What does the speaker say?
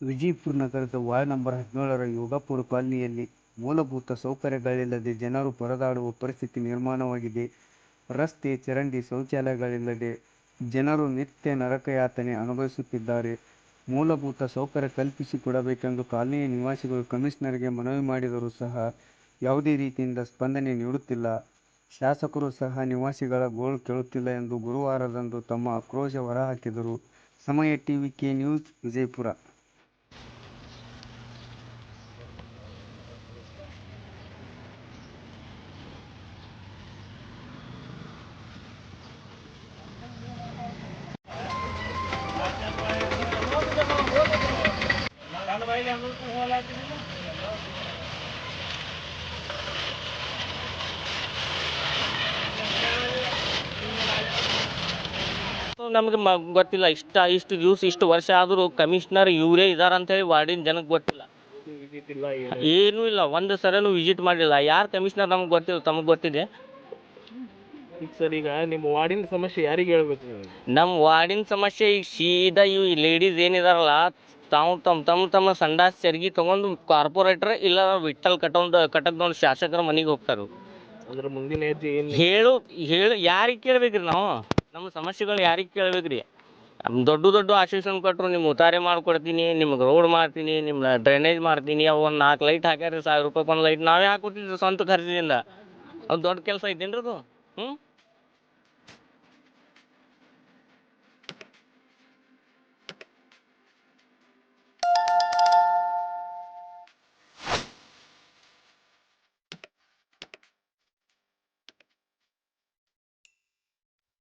ವಿಜಯಪುರ ನಗರದ ward number ಹದಿನೇಳರ ಯೋಗಾಪುರ ಕಾಲನಿಯಲ್ಲಿ ಮೂಲಭೂತ ಸೌಕರ್ಯಗಳಿಲ್ಲದೆ ಜನರು ಪರದಾಡುವ ಪರಿಸ್ಥಿತಿ ನಿರ್ಮಾಣವಾಗಿದೆ. ರಸ್ತೆ, ಚರಂಡಿ, ಶೌಚಾಲಯಗಳಿಲ್ಲದೆ ಜನರು ನಿತ್ಯ ನರಕಯಾತನೆ ಅನುಭವಿಸುತ್ತಿದ್ದಾರೆ. ಮೂಲಭೂತ ಸೌಕರ್ಯ ಕಲ್ಪಿಸಿಕೊಡಬೇಕೆಂದು ಕಾಲನಿಯ ನಿವಾಸಿಗಳು ಕಮಿಷನರ್ಗೆ ಮನವಿ ಮಾಡಿದರೂ ಸಹ ಯಾವುದೇ ರೀತಿಯಿಂದ ಸ್ಪಂದನೆ ನೀಡುತ್ತಿಲ್ಲ. ಶಾಸಕರು ಸಹ ನಿವಾಸಿಗಳ ಗೋಳು ಕೇಳುತ್ತಿಲ್ಲ ಎಂದು ಗುರುವಾರದಂದು ತಮ್ಮ ಆಕ್ರೋಶ ಹೊರಹಾಕಿದರು. ಸಮಯ ಟಿವಿ ಕೆ ನ್ಯೂಸ್ ವಿಜಯಪುರ ನಮ್ಗೆ ಮ ಗೊತ್ತಿಲ್ಲ ಇಷ್ಟ ಇಷ್ಟು ದಿವಸ ಇಷ್ಟು ವರ್ಷ ಆದರೂ ಕಮಿಷ್ನರ್ ಇವರೇ ಇದಾರೆ ಅಂತೇಳಿ ವಾರ್ಡಿನ ಜನಕ್ಕೆ ಗೊತ್ತಿಲ್ಲ. ಏನೂ ಇಲ್ಲ ಒಂದು ಸರನು ವಿಸಿಟ್ ಮಾಡಿಲ್ಲ. ಯಾರು ಕಮಿಷನರ್ ನಮ್ಗೆ ಗೊತ್ತಿಲ್ಲ ತಮಗೆ ಗೊತ್ತಿದೆ. ಈಗ ಸರ್ ಈಗ ನಿಮ್ಮ ವಾರ್ಡಿನ ಸಮಸ್ಯೆ ಯಾರಿಗೆ ಹೇಳ್ಬೇಕು? ನಮ್ಮ ವಾರ್ಡಿನ ಸಮಸ್ಯೆ ಈಗ ಸೀದಾ ಇವು ಲೇಡೀಸ್ ಏನಿದಾರಲ್ಲ ತಾವು ತಮ್ಮ ತಮ್ಮ ತಮ್ಮ ಸಂಡಾಸ್ ಚರ್ಗಿ ತೊಗೊಂಡು ಕಾರ್ಪೊರೇಟ್ರ್ ಇಲ್ಲ ವಿಠ್ಠಲ್ ಕಟ್ಟೊಂದು ಕಟಕ್ದೊಂದು ಶಾಸಕರ ಮನೆಗೆ ಹೋಗ್ತಾರೆ. ಅದ್ರ ಮುಂದಿನ ಹೆಜ್ಜೆ ಏನು? ಹೇಳು ಹೇಳು ಯಾರಿಗೆ ಕೇಳ್ಬೇಕ್ರಿ ನಾವು? ನಮ್ಮ ಸಮಸ್ಯೆಗಳು ಯಾರಿಗೆ ಕೇಳ್ಬೇಕ್ರಿ? ದೊಡ್ಡ ದೊಡ್ಡ ಆಶ್ವಾಸನೆ ಕೊಟ್ಟರು ನಿಮ್ಮ ಮಾಡಿ ಮಾಡ್ಕೊಡ್ತೀನಿ ನಿಮ್ಗೆ ರೋಡ್ ಮಾಡ್ತೀನಿ ನಿಮ್ಮ ಡ್ರೈನೇಜ್ ಮಾಡ್ತೀನಿ ಅವು ಒಂದು ನಾಲ್ಕು ಲೈಟ್ ಹಾಕ್ಯಾರ ಸಾವಿರ ರೂಪಾಯಿ ಒಂದು ಲೈಟ್ ನಾವೇ ಹಾಕೊಟ್ಟಿದ್ವಿ ಸ್ವಂತ ಖರ್ಚಿನಿಂದ ಅದು ದೊಡ್ಡ ಕೆಲಸ ಐತೇನ್ರಿ ಅದು? ಹ್ಞೂ